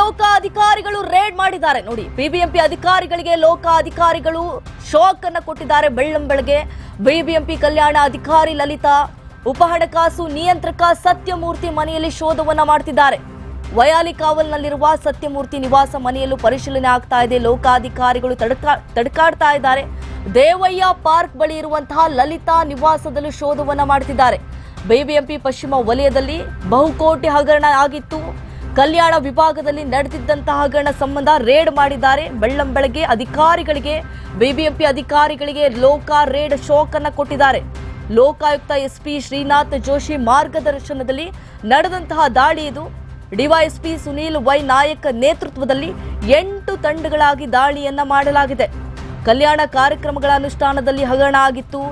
ಲೋಕ ಅಧಿಕಾರಿಗಳು ರೇಡ್ ಮಾಡಿದ್ದಾರೆ. ನೋಡಿ, ಬಿಬಿಎಂಪಿ ಅಧಿಕಾರಿಗಳಿಗೆ ಲೋಕಾಧಿಕಾರಿಗಳು ಶಾಕ್ ಅನ್ನ ಕೊಟ್ಟಿದ್ದಾರೆ ಬೆಳ್ಳಂಬೆಳಗ್ಗೆ. ಬಿಬಿಎಂಪಿ ಕಲ್ಯಾಣ ಅಧಿಕಾರಿ ಲಲಿತಾ, ಉಪ ಹಣಕಾಸು ನಿಯಂತ್ರಕ ಸತ್ಯಮೂರ್ತಿ ಮನೆಯಲ್ಲಿ ಶೋಧವನ್ನ ಮಾಡ್ತಿದ್ದಾರೆ. ವಯಾಲಿ ಕಾವಲ್ನಲ್ಲಿರುವ ಸತ್ಯಮೂರ್ತಿ ನಿವಾಸ ಮನೆಯಲ್ಲೂ ಪರಿಶೀಲನೆ ಆಗ್ತಾ ಇದೆ. ಲೋಕಾಧಿಕಾರಿಗಳು ತಡಕಾ, ತಡಕಾಡ್ತಾ ಇದ್ದಾರೆ. ದೇವಯ್ಯ ಪಾರ್ಕ್ ಬಳಿ ಇರುವಂತಹ ಲಲಿತಾ ನಿವಾಸದಲ್ಲೂ ಶೋಧವನ್ನ ಮಾಡ್ತಿದ್ದಾರೆ. ಬಿಬಿಎಂಪಿ ಪಶ್ಚಿಮ ವಲಯದಲ್ಲಿ ಬಹುಕೋಟಿ ಹಗರಣ ಆಗಿತ್ತು. ಕಲ್ಯಾಣ ವಿಭಾಗದಲ್ಲಿ ನಡೆದಿದ್ದಂತಹ ಹಗರಣ ಸಂಬಂಧ ರೇಡ್ ಮಾಡಿದ್ದಾರೆ. ಬೆಳ್ಳಂಬೆಳಗ್ಗೆ ಅಧಿಕಾರಿಗಳಿಗೆ, ಬಿಬಿಎಂಪಿ ಅಧಿಕಾರಿಗಳಿಗೆ ಲೋಕ ರೇಡ್ ಶಾಕ್ ಅನ್ನ ಕೊಟ್ಟಿದ್ದಾರೆ. ಲೋಕಾಯುಕ್ತ ಎಸ್ಪಿ ಶ್ರೀನಾಥ್ ಜೋಶಿ ಮಾರ್ಗದರ್ಶನದಲ್ಲಿ ನಡೆದಂತಹ ದಾಳಿ ಇದು. ಡಿವೈಎಸ್ಪಿ ಸುನೀಲ್ ವೈ ನಾಯಕ್ ನೇತೃತ್ವದಲ್ಲಿ ಎಂಟು ತಂಡಗಳಾಗಿ ದಾಳಿಯನ್ನ ಮಾಡಲಾಗಿದೆ. ಕಲ್ಯಾಣ ಕಾರ್ಯಕ್ರಮಗಳ ಅನುಷ್ಠಾನದಲ್ಲಿ ಹಗರಣ ಆಗಿತ್ತು.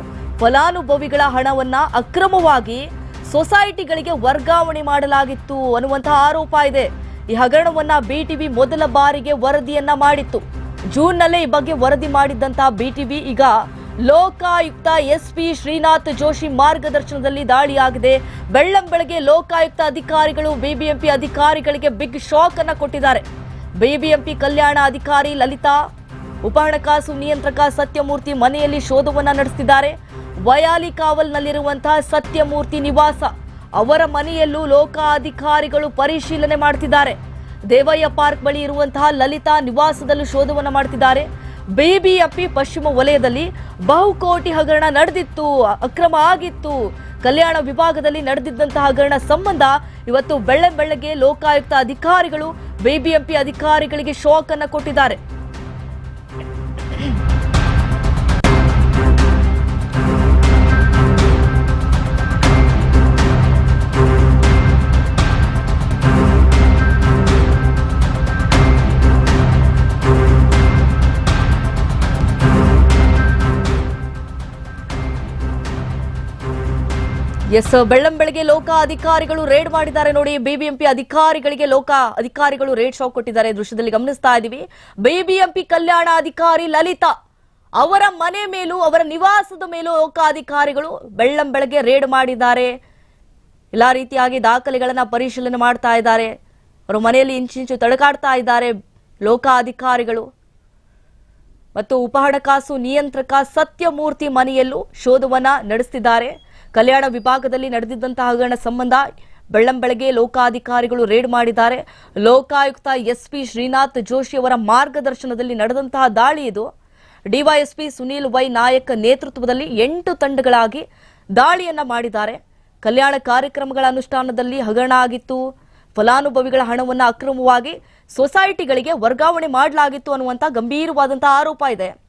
ಫಲಾನುಭವಿಗಳ ಹಣವನ್ನ ಅಕ್ರಮವಾಗಿ ಸೊಸೈಟಿಗಳಿಗೆ ವರ್ಗಾವಣೆ ಮಾಡಲಾಗಿತ್ತು ಅನ್ನುವಂತಹ ಆರೋಪ ಇದೆ. ಈ ಹಗರಣವನ್ನ ಬಿಟಿವಿ ಮೊದಲ ಬಾರಿಗೆ ವರದಿಯನ್ನ ಮಾಡಿತ್ತು. ಜೂನ್ನಲ್ಲೇ ಈ ಬಗ್ಗೆ ವರದಿ ಮಾಡಿದ್ದಂತಹ ಬಿಟಿವಿ ಈಗ ಲೋಕಾಯುಕ್ತ ಎಸ್ ಪಿ ಶ್ರೀನಾಥ್ ಜೋಶಿ ಮಾರ್ಗದರ್ಶನದಲ್ಲಿ ದಾಳಿಯಾಗಿದೆ. ಬೆಳ್ಳಂಬೆಳಗ್ಗೆ ಲೋಕಾಯುಕ್ತ ಅಧಿಕಾರಿಗಳು ಬಿಬಿಎಂಪಿ ಅಧಿಕಾರಿಗಳಿಗೆ ಬಿಗ್ ಶಾಕ್ ಅನ್ನ ಕೊಟ್ಟಿದ್ದಾರೆ. ಬಿಬಿಎಂಪಿ ಕಲ್ಯಾಣ ಅಧಿಕಾರಿ ಲಲಿತಾ, ಉಪ ಹಣಕಾಸು ನಿಯಂತ್ರಕ ಸತ್ಯಮೂರ್ತಿ ಮನೆಯಲ್ಲಿ ಶೋಧವನ್ನ ನಡೆಸಿದ್ದಾರೆ ವಯಾಲಿ ಕಾವಲ್ನಲ್ಲಿರುವಂತಹ ಸತ್ಯಮೂರ್ತಿ ನಿವಾಸ. ಅವರ ಮನೆಯಲ್ಲೂ ಲೋಕಾಧಿಕಾರಿಗಳು ಪರಿಶೀಲನೆ ಮಾಡ್ತಿದ್ದಾರೆ. ದೇವಯ್ಯ ಪಾರ್ಕ್ ಬಳಿ ಇರುವಂತಹ ಲಲಿತಾ ನಿವಾಸದಲ್ಲೂ ಶೋಧವನ್ನು ಮಾಡ್ತಿದ್ದಾರೆ. ಬಿಬಿಎಂಪಿ ಪಶ್ಚಿಮ ವಲಯದಲ್ಲಿ ಬಹುಕೋಟಿ ಹಗರಣ ನಡೆದಿತ್ತು, ಅಕ್ರಮ ಆಗಿತ್ತು. ಕಲ್ಯಾಣ ವಿಭಾಗದಲ್ಲಿ ನಡೆದಿದ್ದಂತಹ ಹಗರಣ ಸಂಬಂಧ ಇವತ್ತು ಬೆಳ್ಳೆ ಬೆಳ್ಳಗೆ ಲೋಕಾಯುಕ್ತ ಅಧಿಕಾರಿಗಳು, ಬಿಬಿಎಂಪಿ ಅಧಿಕಾರಿಗಳಿಗೆ ಶೋಕನ್ನು ಕೊಟ್ಟಿದ್ದಾರೆ. ಎಸ್, ಬೆಳ್ಳಂಬೆಳಗ್ಗೆ ಲೋಕ ಅಧಿಕಾರಿಗಳು ರೇಡ್ ಮಾಡಿದ್ದಾರೆ ನೋಡಿ. ಬಿಬಿಎಂಪಿ ಅಧಿಕಾರಿಗಳಿಗೆ ಲೋಕ ಅಧಿಕಾರಿಗಳು ರೇಡ್ ಶಾಕ್ ಕೊಟ್ಟಿದ್ದಾರೆ. ದೃಶ್ಯದಲ್ಲಿ ಗಮನಿಸ್ತಾ ಇದ್ದೀವಿ. ಬಿಬಿಎಂಪಿ ಕಲ್ಯಾಣ ಅಧಿಕಾರಿ ಲಲಿತಾ ಅವರ ಮನೆ ಮೇಲೂ, ಅವರ ನಿವಾಸದ ಮೇಲೂ ಲೋಕ ಅಧಿಕಾರಿಗಳು ಬೆಳ್ಳಂಬೆಳಗ್ಗೆ ರೇಡ್ ಮಾಡಿದ್ದಾರೆ. ಎಲ್ಲ ರೀತಿಯಾಗಿ ದಾಖಲೆಗಳನ್ನ ಪರಿಶೀಲನೆ ಮಾಡ್ತಾ ಇದ್ದಾರೆ. ಅವರ ಮನೆಯಲ್ಲಿ ಇಂಚಿಂಚು ತಡಕಾಡ್ತಾ ಇದ್ದಾರೆ ಲೋಕ ಅಧಿಕಾರಿಗಳು ಮತ್ತು ಉಪ ಹಣಕಾಸು ನಿಯಂತ್ರಕ ಸತ್ಯಮೂರ್ತಿ ಮನೆಯಲ್ಲೂ ಶೋಧವನ್ನ ನಡೆಸುತ್ತಿದ್ದಾರೆ ಕಲ್ಯಾಣ ವಿಭಾಗದಲ್ಲಿ ನಡೆದಿದ್ದಂತಹ ಹಗರಣ ಸಂಬಂಧ ಬೆಳ್ಳಂಬೆಳಗ್ಗೆ ಲೋಕಾಧಿಕಾರಿಗಳು ರೇಡ್ ಮಾಡಿದ್ದಾರೆ. ಲೋಕಾಯುಕ್ತ ಎಸ್ಪಿ ಶ್ರೀನಾಥ್ ಜೋಶಿ ಅವರ ಮಾರ್ಗದರ್ಶನದಲ್ಲಿ ನಡೆದಂತಹ ದಾಳಿ ಇದು. ಡಿವೈಎಸ್ಪಿ ಸುನೀಲ್ ವೈ ನಾಯಕ್ ನೇತೃತ್ವದಲ್ಲಿ ಎಂಟು ತಂಡಗಳಾಗಿ ದಾಳಿಯನ್ನ ಮಾಡಿದ್ದಾರೆ. ಕಲ್ಯಾಣ ಕಾರ್ಯಕ್ರಮಗಳ ಅನುಷ್ಠಾನದಲ್ಲಿ ಹಗರಣ ಆಗಿತ್ತು. ಫಲಾನುಭವಿಗಳ ಹಣವನ್ನು ಅಕ್ರಮವಾಗಿ ಸೊಸೈಟಿಗಳಿಗೆ ವರ್ಗಾವಣೆ ಮಾಡಲಾಗಿತ್ತು ಅನ್ನುವಂಥ ಗಂಭೀರವಾದಂತಹ ಆರೋಪ ಇದೆ.